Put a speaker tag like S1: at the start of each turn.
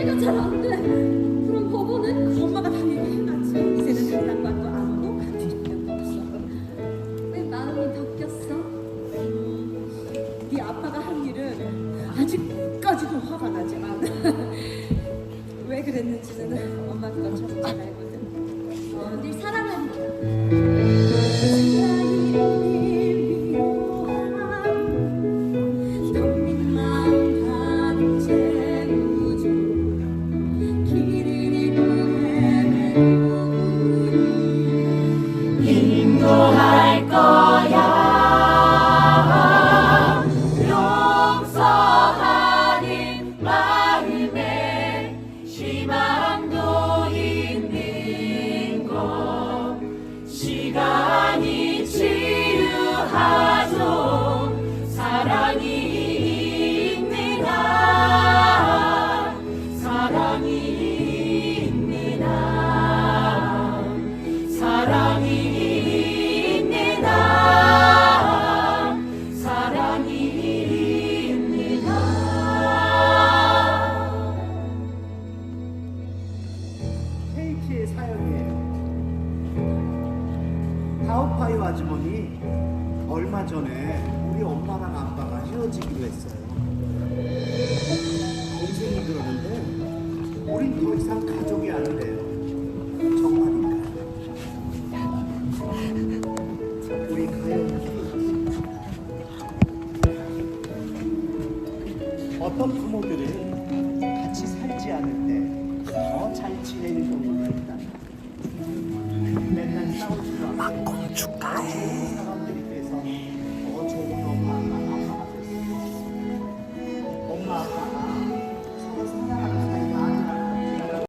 S1: 이해가 잘 안 돼. 그럼 법원은 엄마가 다 얘기해놨지. 이제는 당당과 또 아무도 같이 있는 없어. 왜 마음이 바뀌었어? 네 아빠가 한 일은 아직까지도 화가 나지만 왜 그랬는지는 엄마가 정잘 알거든. 늘 사랑합니다.
S2: 인도
S3: KT의 사연이에요. 다우파이오 아주머니 얼마 전에 우리 엄마랑 아빠가 헤어지기로 했어요. 동생이 그러는데 우린 더 이상 가족이 아니래요. 어떤 부모들은 같이 않고 축하해.